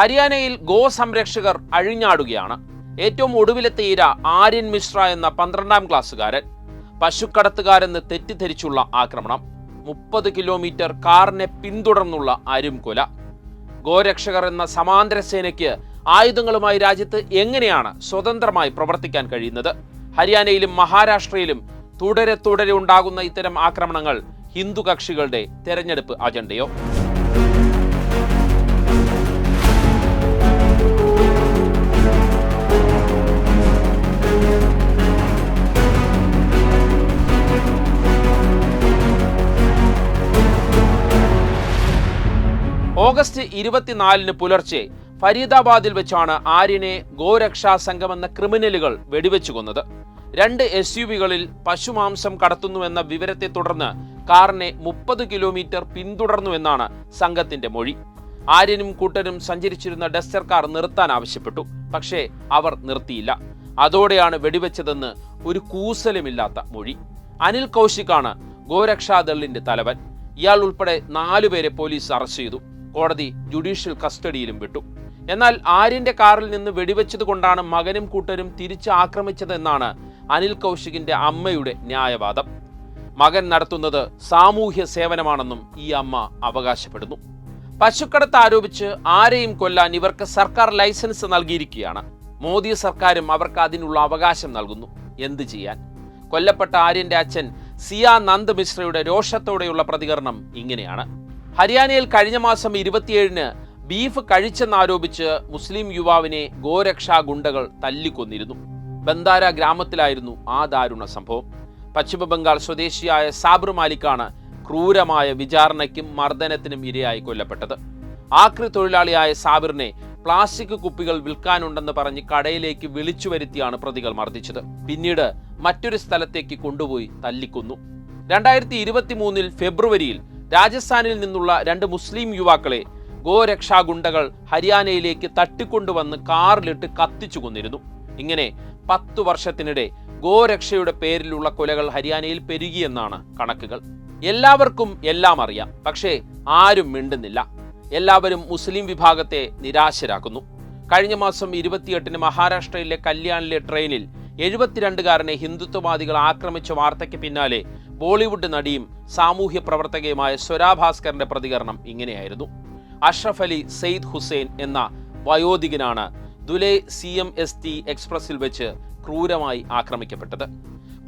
ഹരിയാനയിൽ ഗോ സംരക്ഷകർ അഴിഞ്ഞാടുകയാണ്. ഏറ്റവും ഒടുവിലെ തീര ആര്യൻ മിശ്ര എന്ന പന്ത്രണ്ടാം ക്ലാസ്സുകാരൻ. പശുക്കടത്തുകാരെന്ന് തെറ്റിദ്ധരിച്ചുള്ള ആക്രമണം. മുപ്പത് കിലോമീറ്റർ കാറിനെ പിന്തുടർന്നുള്ള അരുംകൊല. ഗോരക്ഷകർ എന്ന സമാന്തര സേനയ്ക്ക് ആയുധങ്ങളുമായി രാജ്യത്ത് എങ്ങനെയാണ് സ്വതന്ത്രമായി പ്രവർത്തിക്കാൻ കഴിയുന്നത്? ഹരിയാനയിലും മഹാരാഷ്ട്രയിലും തുടരെ തുടരെ ഉണ്ടാകുന്ന ഇത്തരം ആക്രമണങ്ങൾ ഹിന്ദു കക്ഷികളുടെ തെരഞ്ഞെടുപ്പ് അജണ്ടയോ? ഓഗസ്റ്റ് ഇരുപത്തിനാലിന് പുലർച്ചെ ഫരീദാബാദിൽ വെച്ചാണ് ആര്യനെ ഗോരക്ഷാ സംഘം എന്ന ക്രിമിനലുകൾ വെടിവെച്ചു കൊന്നത് രണ്ട് എസ് യു വികളിൽ പശുമാംസം കടത്തുന്നുവെന്ന വിവരത്തെ തുടർന്ന് കാറിനെ മുപ്പത് കിലോമീറ്റർ പിന്തുടർന്നുവെന്നാണ് സംഘത്തിന്റെ മൊഴി. ആര്യനും കൂട്ടരും സഞ്ചരിച്ചിരുന്ന ഡസ്റ്റർ കാർ നിർത്താൻ ആവശ്യപ്പെട്ടു. പക്ഷേ അവർ നിർത്തിയില്ല. അതോടെയാണ് വെടിവെച്ചതെന്ന് ഒരു കൂസലുമില്ലാത്ത മൊഴി. അനിൽ കൗശിക്കാണ് ഗോരക്ഷാദളിന്റെ തലവൻ. ഇയാൾ ഉൾപ്പെടെ നാലുപേരെ പോലീസ് അറസ്റ്റ് ചെയ്തു. കോടതി ജുഡീഷ്യൽ കസ്റ്റഡിയിലും വിട്ടു. എന്നാൽ ആര്യന്റെ കാറിൽ നിന്ന് വെടിവെച്ചത് കൊണ്ടാണ് മകനും കൂട്ടരും തിരിച്ച് ആക്രമിച്ചതെന്നാണ് അനിൽ കൗശികിന്റെ അമ്മയുടെ ന്യായവാദം. മകൻ നടത്തുന്നത് സാമൂഹ്യ സേവനമാണെന്നും ഈ അമ്മ അവകാശപ്പെടുന്നു. പശുക്കടത്ത് ആരോപിച്ച് ആരെയും കൊല്ലാൻ ഇവർക്ക് സർക്കാർ ലൈസൻസ് നൽകിയിരിക്കുകയാണ്. മോദി സർക്കാരും അവർക്ക് അതിനുള്ള അവകാശം നൽകുന്നു. എന്ത് ചെയ്യാൻ? കൊല്ലപ്പെട്ട ആര്യന്റെ അച്ഛൻ സിയാ നന്ദ് മിശ്രയുടെ രോഷത്തോടെയുള്ള പ്രതികരണം ഇങ്ങനെയാണ്. ഹരിയാനയിൽ കഴിഞ്ഞ മാസം ഇരുപത്തിയേഴിന് ബീഫ് കഴിച്ചെന്നാരോപിച്ച് മുസ്ലിം യുവാവിനെ ഗോരക്ഷാ ഗുണ്ടകൾ തല്ലിക്കൊന്നിരുന്നു. ബന്ദാര ഗ്രാമത്തിലായിരുന്നു ആ ദാരുണ സംഭവം. പശ്ചിമ ബംഗാൾ സ്വദേശിയായ സാബർ മാലിക്കാണ് ക്രൂരമായ വിചാരണയ്ക്കും മർദ്ദനത്തിനും ഇരയായി കൊല്ലപ്പെട്ടത്. ആക്രി തൊഴിലാളിയായ സാബിറിനെ പ്ലാസ്റ്റിക് കുപ്പികൾ വിൽക്കാനുണ്ടെന്ന് പറഞ്ഞ് കടയിലേക്ക് വിളിച്ചു വരുത്തിയാണ് പ്രതികൾ മർദ്ദിച്ചത്. പിന്നീട് മറ്റൊരു സ്ഥലത്തേക്ക് കൊണ്ടുപോയി തല്ലിക്കൊന്നു. രണ്ടായിരത്തി ഇരുപത്തി മൂന്നിൽ ഫെബ്രുവരിയിൽ രാജസ്ഥാനിൽ നിന്നുള്ള രണ്ട് മുസ്ലിം യുവാക്കളെ ഗോരക്ഷാ ഗുണ്ടകൾ ഹരിയാനയിലേക്ക് തട്ടിക്കൊണ്ടുവന്ന് കാറിലിട്ട് കത്തിച്ചു കൊന്നിരുന്നു. ഇങ്ങനെ പത്തു വർഷത്തിനിടെ ഗോരക്ഷയുടെ പേരിലുള്ള കൊലകൾ ഹരിയാനയിൽ പെരുകിയെന്നാണ് കണക്കുകൾ. എല്ലാവർക്കും എല്ലാം അറിയാം പക്ഷേ ആരും മിണ്ടുന്നില്ല. എല്ലാവരും മുസ്ലിം വിഭാഗത്തെ നിരാശരാക്കുന്നു. കഴിഞ്ഞ മാസം ഇരുപത്തിയെട്ടിന് മഹാരാഷ്ട്രയിലെ കല്യാണിലെ ട്രെയിനിൽ എഴുപത്തിരണ്ടുകാരനെ ഹിന്ദുത്വവാദികൾ ആക്രമിച്ച വാർത്തയ്ക്ക് പിന്നാലെ ബോളിവുഡ് നടിയും സാമൂഹ്യ പ്രവർത്തകയുമായ സ്വരാ ഭാസ്കറിന്റെ പ്രതികരണം ഇങ്ങനെയായിരുന്നു. അഷ്റഫ് അലി സെയ്ദ് ഹുസൈൻ എന്ന വയോധികനാണ് ദുലൈ സി എം എസ് ടി എക്സ്പ്രസിൽ വെച്ച് ക്രൂരമായി ആക്രമിക്കപ്പെട്ടത്.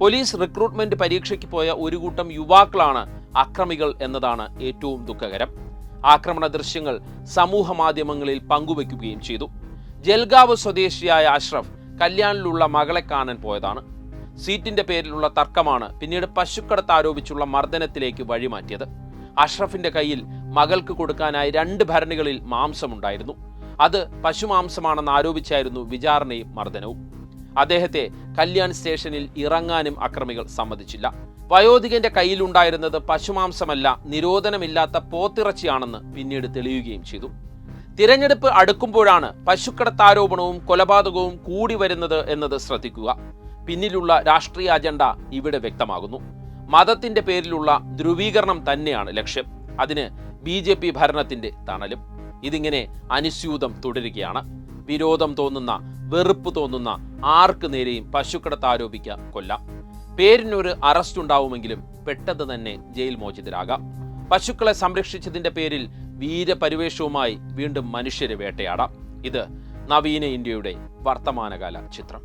പോലീസ് റിക്രൂട്ട്മെന്റ് പരീക്ഷയ്ക്ക് പോയ ഒരു കൂട്ടം യുവാക്കളാണ് അക്രമികൾ എന്നതാണ് ഏറ്റവും ദുഃഖകരം. ആക്രമണ ദൃശ്യങ്ങൾ സമൂഹ മാധ്യമങ്ങളിൽ പങ്കുവയ്ക്കുകയും ചെയ്തു. ജൽഗാവ് സ്വദേശിയായ അഷ്റഫ് കല്യാണിലുള്ള മകളെ കാണാൻ പോയതാണ്. സീറ്റിന്റെ പേരിലുള്ള തർക്കമാണ് പിന്നീട് പശുക്കടത്ത് ആരോപിച്ചുള്ള മർദ്ദനത്തിലേക്ക് വഴിമാറ്റിയത്. അഷ്റഫിന്റെ കയ്യിൽ മകൾക്ക് കൊടുക്കാനായി രണ്ട് ഭരണികളിൽ മാംസമുണ്ടായിരുന്നു. അത് പശുമാംസമാണെന്ന് ആരോപിച്ചായിരുന്നു വിചാരണയും മർദ്ദനവും. അദ്ദേഹത്തെ കല്യാൺ സ്റ്റേഷനിൽ ഇറങ്ങാനും അക്രമികൾ സമ്മതിച്ചില്ല. വയോധികന്റെ കയ്യിലുണ്ടായിരുന്നത് പശുമാംസമല്ല നിരോധനമില്ലാത്ത പോത്തിറച്ചിയാണെന്ന് പിന്നീട് തെളിയുകയും ചെയ്തു. തിരഞ്ഞെടുപ്പ് അടുക്കുമ്പോഴാണ് പശുക്കടത്താരോപണവും കൊലപാതകവും കൂടി വരുന്നത് എന്നത് ശ്രദ്ധിക്കുക. പിന്നിലുള്ള രാഷ്ട്രീയ അജണ്ട ഇവിടെ വ്യക്തമാകുന്നു. മതത്തിന്റെ പേരിലുള്ള ധ്രുവീകരണം തന്നെയാണ് ലക്ഷ്യം. അതിന് ബി ജെ പി ഭരണത്തിന്റെ തണലും. ഇതിങ്ങനെ അനുസ്യൂതം തുടരുകയാണ്. വിരോധം തോന്നുന്ന വെറുപ്പ് തോന്നുന്ന ആർക്ക് നേരെയും പശുക്കടത്ത് ആരോപിക്കുക കൊല്ലാം. പേരിനൊരു അറസ്റ്റ് ഉണ്ടാവുമെങ്കിലും പെട്ടെന്ന് തന്നെ ജയിൽ മോചിതരാകാം. പശുക്കളെ സംരക്ഷിച്ചതിന്റെ പേരിൽ വീരപരിവേഷവുമായി വീണ്ടും മനുഷ്യരെ വേട്ടയാടാം. ഇത് നവീന ഇന്ത്യയുടെ വർത്തമാനകാല ചിത്രം.